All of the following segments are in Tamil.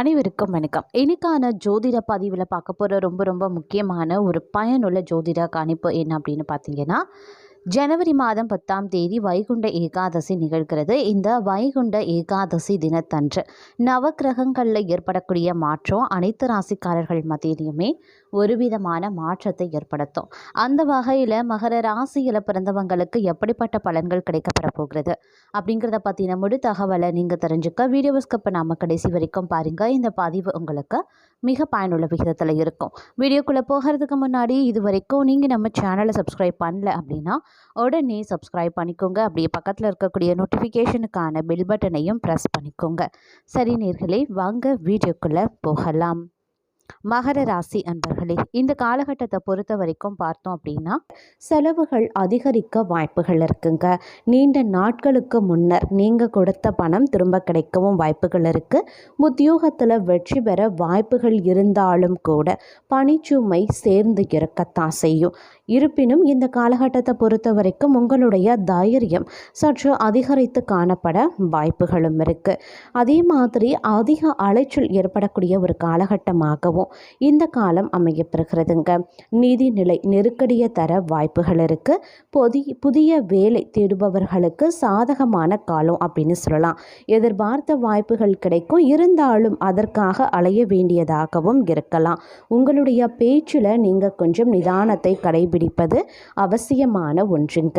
அனைவருக்கும் வணக்கம். இன்னைக்கான ஜோதிட பதிவில் பார்க்க போகிற ரொம்ப ரொம்ப முக்கியமான ஒரு பயனுள்ள ஜோதிட கணிப்பு என்ன அப்படின்னு பார்த்தீங்கன்னா ஜனவரி மாதம் பத்தாம் தேதி வைகுண்ட ஏகாதசி நிகழ்கிறது. இந்த வைகுண்ட ஏகாதசி தினத்தன்று நவக்கிரகங்களில் ஏற்படக்கூடிய மாற்றம் அனைத்து ராசிக்காரர்கள் மத்தியிலையுமே ஒரு விதமான மாற்றத்தை ஏற்படுத்தும். அந்த வகையில் மகர ராசியில் பிறந்தவங்களுக்கு எப்படிப்பட்ட பலன்கள் கிடைக்கப்பெற போகிறது? அப்படிங்கிறத பற்றின முழு தகவலை நீங்கள் தெரிஞ்சுக்க வீடியோ ஸ்கப்பை நாம கடைசி வரைக்கும் பாருங்கள் இந்த பதிவு உங்களுக்கு மிக பயனுள்ள விகிதத்தில் இருக்கும். வீடியோக்குள்ளே போகிறதுக்கு முன்னாடி இது வரைக்கும் நீங்கள் நம்ம சேனலை சப்ஸ்கிரைப் பண்ணல அப்படின்னா உடனே சப்ஸ்கிரைப் பண்ணிக்கோங்க. அப்படியே பக்கத்தில் இருக்கக்கூடிய நோட்டிஃபிகேஷனுக்கான பெல் பட்டனையும் ப்ரெஸ் பண்ணிக்கோங்க. சரி நேர்களே வாங்க வீடியோக்குள்ளே போகலாம். மகர ராசி அன்பர்களே இந்த காலகட்டத்தை பொறுத்த வரைக்கும் பார்த்தோம் அப்படின்னா செலவுகள் அதிகரிக்க வாய்ப்புகள் இருக்குங்க. நீண்ட நாட்களுக்கு முன்னர் நீங்கள் கொடுத்த பணம் திரும்ப கிடைக்கவும் வாய்ப்புகள் இருக்குது உத்தியோகத்தில் வெற்றி பெற வாய்ப்புகள் இருந்தாலும் கூட பணிச்சுமை சேர்ந்து இருக்கத்தான் செய்யும். இருப்பினும் இந்த காலகட்டத்தை பொறுத்த வரைக்கும் உங்களுடைய தைரியம் சற்று அதிகரித்து காணப்பட வாய்ப்புகளும் இருக்குது அதே மாதிரி அதிக அலைச்சல் ஏற்படக்கூடிய ஒரு காலகட்டமாகவும் இந்த காலம் அமையப்பெறுகிறதுங்க. நிதிநிலை நெருக்கடியை தர வாய்ப்புகள் இருக்குது புதிய புதிய வேலை தேடுபவர்களுக்கு சாதகமான காலம் அப்படின்னு சொல்லலாம். எதிர்பார்த்த வாய்ப்புகள் கிடைக்கும். இருந்தாலும் அதற்காக அலைய வேண்டியதாகவும் இருக்கலாம். உங்களுடைய பேச்சில் நீங்கள் கொஞ்சம் நிதானத்தை கடைபிடிப்பது அவசியமான ஒன்றுங்க.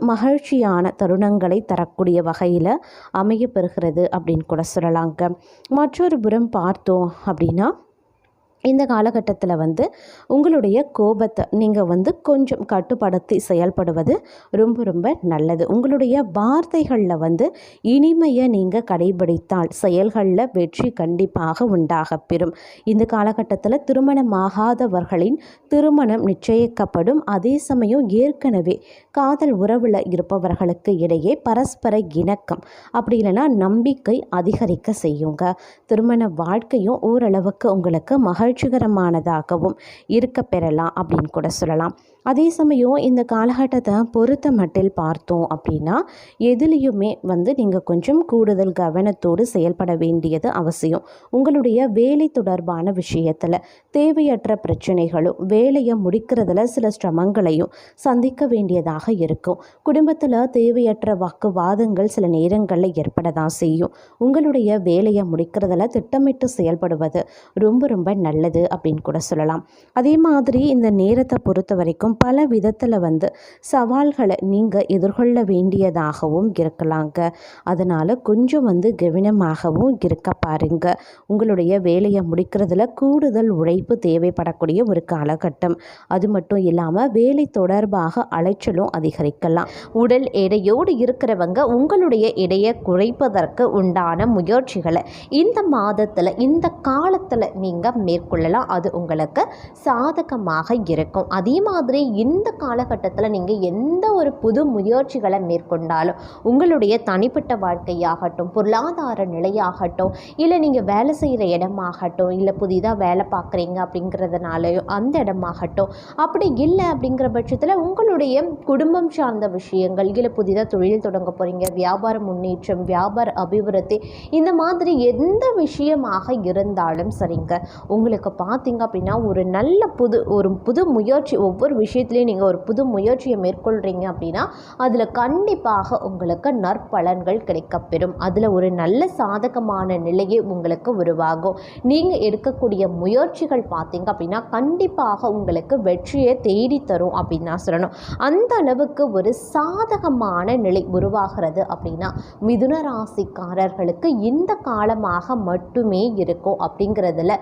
மகிழ்ச்சியான தருணங்களை தரக்கூடிய வகையில் அமையப்பெறுகிறது அப்படின்னு கூட சொல்லலாங்க. மற்றொரு புறம் பார்த்தோம் அப்படின்னா இந்த காலகட்டத்தில் வந்து உங்களுடைய கோபத்தை நீங்கள் வந்து கொஞ்சம் கட்டுப்படுத்தி செயல்படுவது ரொம்ப ரொம்ப நல்லது. உங்களுடைய வார்த்தைகளில் வந்து இனிமையை நீங்கள் கடைபிடித்தால் செயல்களில் வெற்றி கண்டிப்பாக உண்டாகப் பெறும். இந்த காலகட்டத்தில் திருமணமாகாதவர்களின் திருமணம் நிச்சயிக்கப்படும். அதே சமயம் ஏற்கனவே காதல் உறவில் இருப்பவர்களுக்கு இடையே பரஸ்பர இணக்கம் அப்படி இல்லைன்னா நம்பிக்கை அதிகரிக்க செய்யுங்க. திருமண வாழ்க்கையும் ஓரளவுக்கு உங்களுக்கு மகிழ்ச்சிகரமானதாகவும் இருக்க பெறலாம் அப்படின்னு கூட சொல்லலாம். அதே சமயம் இந்த காலகட்டத்தை பொறுத்த மட்டில் பார்த்தோம் அப்படின்னா எதுலேயுமே வந்து நீங்கள் கொஞ்சம் கூடுதல் கவனத்தோடு செயல்பட வேண்டியது அவசியம். உங்களுடைய வேலை தொடர்பான விஷயத்தில் தேவையற்ற பிரச்சனைகளும் வேலையை முடிக்கிறதுல சில சிரமங்களையும் சந்திக்க வேண்டியதாக இருக்கும். குடும்பத்தில் தேவையற்ற வாக்குவாதங்கள் சில நேரங்களில் ஏற்பட தான் செய்யும். உங்களுடைய வேலையை முடிக்கிறதுல திட்டமிட்டு செயல்படுவது ரொம்ப ரொம்ப நல்லது நல்லது அப்படின்னு கூட சொல்லலாம். அதே மாதிரி இந்த நேரத்தை பொறுத்த வரைக்கும் பல விதத்தில் வந்து சவால்களை நீங்கள் எதிர்கொள்ள வேண்டியதாகவும் இருக்கலாங்க. அதனால் கொஞ்சம் வந்து கவனமாகவும் இருக்க பாருங்க. உங்களுடைய வேலையை முடிக்கிறதுல கூடுதல் உழைப்பு தேவைப்படக்கூடிய ஒரு காலகட்டம். அது மட்டும் இல்லாமல் வேலை தொடர்பாக அலைச்சலும் அதிகரிக்கலாம். உடல் எடையோடு இருக்கிறவங்க உங்களுடைய எடையை குறைப்பதற்கு உண்டான முயற்சிகளை இந்த மாதத்தில் இந்த காலத்தில் நீங்கள் மேற்கொள்ளலாம். அது உங்களுக்கு சாதகமாக இருக்கும். அதே மாதிரி இந்த காலகட்டத்தில் நீங்கள் எந்த ஒரு புது முயற்சிகளை மேற்கொண்டாலும் உங்களுடைய தனிப்பட்ட வாழ்க்கையாகட்டும் பொருளாதார நிலையாகட்டும் இல்லை நீங்கள் வேலை செய்கிற இடமாகட்டும் இல்லை புதிதாக வேலை பார்க்குறீங்க அப்படிங்கிறதுனாலையோ அந்த இடமாகட்டும் அப்படி இல்லை அப்படிங்கிற பட்சத்தில் உங்களுடைய குடும்பம் சார்ந்த விஷயங்கள் இல்லை புதிதாக தொழில் தொடங்க போகிறீங்க வியாபார முன்னேற்றம் வியாபார அபிவிருத்தி இந்த மாதிரி எந்த விஷயமாக இருந்தாலும் சரிங்க. உங்களுக்கு பார்த்தீங்க அப்படின்னா ஒரு நல்ல புது ஒரு புது முயற்சி ஒவ்வொரு விஷயம் விஷயத்துலேயும் நீங்கள் ஒரு புது முயற்சியை மேற்கொள்கிறீங்க அப்படின்னா அதில் கண்டிப்பாக உங்களுக்கு நற்பலன்கள் கிடைக்கப்பெறும். அதில் ஒரு நல்ல சாதகமான நிலையே உங்களுக்கு உருவாகும். நீங்கள் எடுக்கக்கூடிய முயற்சிகள் பார்த்தீங்க அப்படின்னா கண்டிப்பாக உங்களுக்கு வெற்றியை தேடி தரும் அப்படின்னு தான் சொல்லணும். அந்த அளவுக்கு ஒரு சாதகமான நிலை உருவாகிறது அப்படின்னா மிதுன ராசிக்காரர்களுக்கு இந்த காலமாக மட்டுமே இருக்கும் அப்படிங்கிறதுல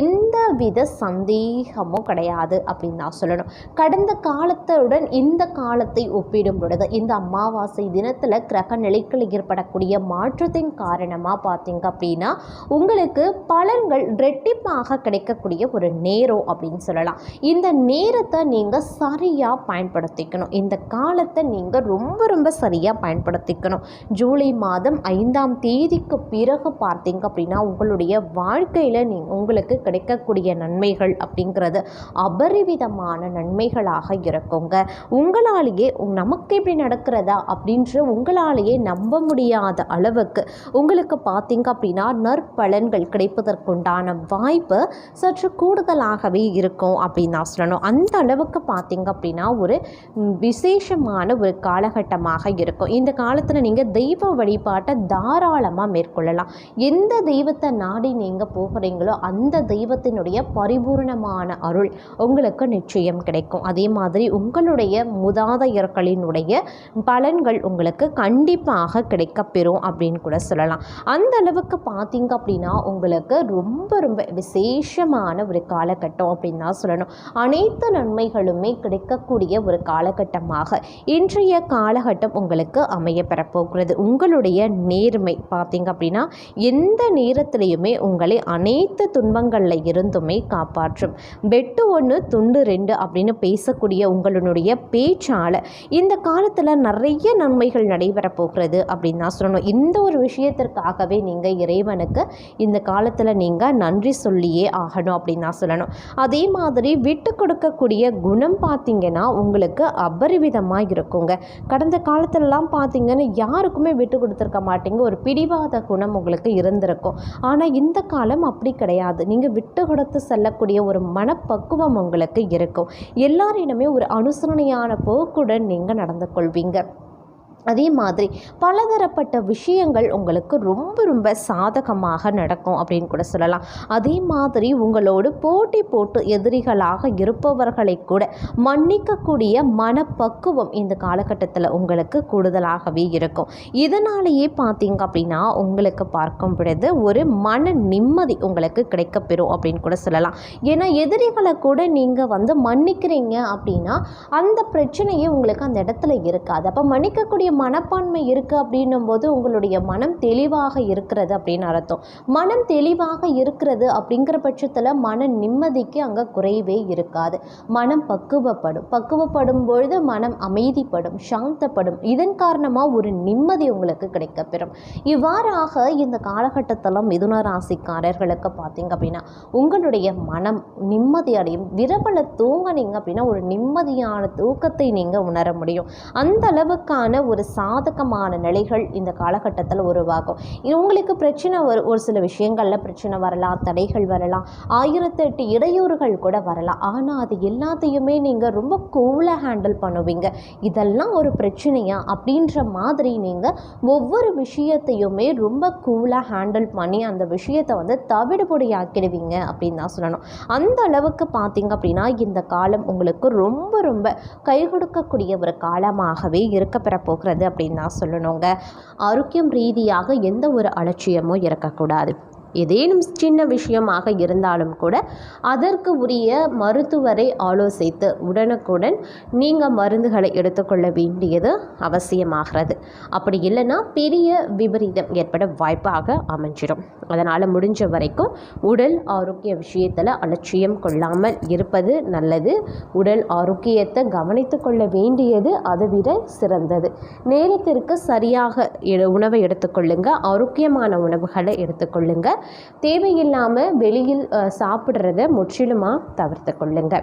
எந்த வித சந்தேகமும் கிடையாது அப்படின்னு தான் சொல்லணும். கடந்த காலத்துடன் இந்த காலத்தை ஒப்பிடும் பொழுது இந்த அமாவாசை தினத்தில் கிரக நிலைகளில் ஏற்படக்கூடிய மாற்றத்தின் காரணமாக பார்த்தீங்க அப்படின்னா உங்களுக்கு பலன்கள் ரெட்டிப்பாக கிடைக்கக்கூடிய ஒரு நேரம் அப்படின்னு சொல்லலாம். இந்த நேரத்தை நீங்கள் சரியாக பயன்படுத்திக்கணும். இந்த காலத்தை நீங்கள் ரொம்ப ரொம்ப சரியாக பயன்படுத்திக்கணும். ஜூலை மாதம் ஐந்தாம் தேதிக்கு பிறகு பார்த்தீங்க அப்படின்னா உங்களுடைய வாழ்க்கையில் நீ உங்களுக்கு கிடைக்கக்கூடிய நன்மைகள் அப்படிங்கிறது அபரிவிதமான நன்மைகள் நன்மைகளாக இருக்குங்க. உங்களாலேயே நமக்கு இப்படி நடக்கிறதா அப்படின்ற உங்களாலேயே நம்ப முடியாத அளவுக்கு உங்களுக்கு பார்த்தீங்க அப்படின்னா நற்பலன்கள் கிடைப்பதற்குண்டான வாய்ப்பு சற்று கூடுதலாகவே இருக்கும் அப்படின்னு நான் சொல்லணும். அந்த அளவுக்கு பார்த்தீங்க அப்படின்னா ஒரு விசேஷமான ஒரு காலகட்டமாக இருக்கும். இந்த காலத்தில் நீங்கள் தெய்வ வழிபாட்டை தாராளமாக மேற்கொள்ளலாம். எந்த தெய்வத்தை நாடி நீங்கள் போகிறீங்களோ அந்த தெய்வத்தினுடைய பரிபூர்ணமான அருள் உங்களுக்கு நிச்சயம் கிடைக்கும். அதே மாதிரி உங்களுடைய முதாதையர்களினுடைய பலன்கள் உங்களுக்கு கண்டிப்பாக கிடைக்கப்பெறும் அப்படின்னு கூட சொல்லலாம். அந்த அளவுக்கு பார்த்தீங்க அப்படின்னா உங்களுக்கு ரொம்ப ரொம்ப விசேஷமான ஒரு காலகட்டம் அப்படின்னு தான் சொல்லணும். அனைத்து நன்மைகளுமே கிடைக்கக்கூடிய ஒரு காலகட்டமாக இன்றைய காலகட்டம் உங்களுக்கு அமைய பெறப்போகிறது. உங்களுடைய நேர்மை பார்த்தீங்க அப்படின்னா எந்த நேரத்திலையுமே உங்களை அனைத்து துன்பங்களில் இருந்துமே காப்பாற்றும். வெட்டு ஒன்று துண்டு ரெண்டு அப்படின்னு பேசக்கூடிய உங்களுடைய பேச்சால் இந்த காலத்தில் நிறைய நன்மைகள் நடைபெறப் போகிறது அப்படின்னு தான் சொல்லணும். இந்த ஒரு விஷயத்திற்காகவே நீங்கள் இறைவனுக்கு இந்த காலத்தில் நீங்கள் நன்றி சொல்லியே ஆகணும் அப்படின்னு தான் சொல்லணும். அதே மாதிரி விட்டு கொடுக்கக்கூடிய குணம் பார்த்தீங்கன்னா உங்களுக்கு அபரிவிதமாக இருக்குங்க. கடந்த காலத்திலலாம் பார்த்தீங்கன்னா யாருக்குமே விட்டு கொடுத்துருக்க மாட்டீங்க. ஒரு பிடிவாத குணம் உங்களுக்கு இருந்திருக்கும். ஆனால் இந்த காலம் அப்படி கிடையாது. நீங்கள் விட்டு கொடுத்து செல்லக்கூடிய ஒரு மனப்பக்குவம் உங்களுக்கு இருக்கும். எல்லா எல்லாரிடமே ஒரு அனுசரணையான போக்குடன் நீங்கள் நடந்து கொள்வீங்க அதே மாதிரி பலதரப்பட்ட விஷயங்கள் உங்களுக்கு ரொம்ப ரொம்ப சாதகமாக நடக்கும் அப்படின்னு கூட சொல்லலாம். அதே மாதிரி உங்களோடு போட்டி போட்டு எதிரிகளாக இருப்பவர்களை கூட மன்னிக்கக்கூடிய மனப்பக்குவம் இந்த காலகட்டத்தில் உங்களுக்கு கூடுதலாகவே இருக்கும். இதனாலேயே பார்த்தீங்க அப்படின்னா உங்களுக்கு பார்க்கும் பொழுது ஒரு மன நிம்மதி உங்களுக்கு கிடைக்கப்பெறும் அப்படின்னு கூட சொல்லலாம். ஏன்னா எதிரிகளை கூட நீங்கள் வந்து மன்னிக்கிறீங்க அப்படின்னா அந்த பிரச்சனையே உங்களுக்கு அந்த இடத்துல இருக்காது. அப்போ மன்னிக்கக்கூடிய மனப்பான்மை இருக்குது அப்படின்னும் போது உங்களுடைய மனம் தெளிவாக இருக்கிறது அப்படின்னு அர்த்தம். மனம் தெளிவாக இருக்கிறது அப்படிங்கிற பட்சத்தில் மன நிம்மதிக்கு அங்கே குறைவே இருக்காது. மனம் பக்குவப்படும். பக்குவப்படும் பொழுது மனம் அமைதிப்படும் சாந்தப்படும். இதன் காரணமாக ஒரு நிம்மதி உங்களுக்கு கிடைக்கப்பெறும். இவ்வாறாக இந்த காலகட்டத்தில் மிதுன ராசிக்காரர்களுக்கு பார்த்தீங்க அப்படின்னா உங்களுடைய மனம் நிம்மதி அடையும். விரவல தூங்குனீங்க அப்படின்னா ஒரு நிம்மதியான தூக்கத்தை நீங்கள் உணர முடியும். அந்த அளவுக்கான ஒரு சாதகமான நிலைகள் இந்த காலகட்டத்தில் உருவாகும். உங்களுக்கு பிரச்சனை ஒரு ஒரு சில விஷயங்களில் பிரச்சனை வரலாம் தடைகள் வரலாம் ஆயிரத்தெட்டு இடையூறுகள் கூட வரலாம். ஆனால் அது எல்லாத்தையுமே நீங்கள் ரொம்ப கூலாக ஹேண்டில் பண்ணுவீங்க. இதெல்லாம் ஒரு பிரச்சனையா? அப்படின்ற மாதிரி நீங்கள் ஒவ்வொரு விஷயத்தையுமே ரொம்ப கூலாக ஹேண்டில் பண்ணி அந்த விஷயத்தை வந்து தவிடுபொடியாக்கிடுவீங்க அப்படின்னு தான் சொல்லணும். அந்த அளவுக்கு பார்த்தீங்க அப்படின்னா இந்த காலம் உங்களுக்கு ரொம்ப ரொம்ப கை கொடுக்கக்கூடிய ஒரு காலமாகவே இருக்க பெற இருக்கிறது அப்படின்னு தான் சொல்லணுங்க. ஆரோக்கியம் ரீதியாக எந்த ஒரு அலட்சியமும் இருக்கக்கூடாது ஏதேனும் சின்ன விஷயமாக இருந்தாலும் கூட அதற்கு உரிய மருத்துவரை ஆலோசித்து உடனுக்குடன் நீங்கள் மருந்துகளை எடுத்துக்கொள்ள வேண்டியது அவசியமாகிறது. அப்படி இல்லைன்னா பெரிய விபரீதம் ஏற்பட வாய்ப்பாக அமைஞ்சிடும் அதனால் முடிஞ்ச வரைக்கும் உடல் ஆரோக்கிய விஷயத்தில் அலட்சியம் கொள்ளாமல் இருப்பது நல்லது. உடல் ஆரோக்கியத்தை கவனித்து கொள்ள வேண்டியது அதை விட சிறந்தது. நேரத்திற்கு சரியாக உணவை எடுத்துக்கொள்ளுங்க. ஆரோக்கியமான உணவுகளை எடுத்துக்கொள்ளுங்க. தேவையில்லாமல் வெளியில் சாப்பிட்றத முற்றிலுமாக தவிர்த்து கொள்ளுங்க.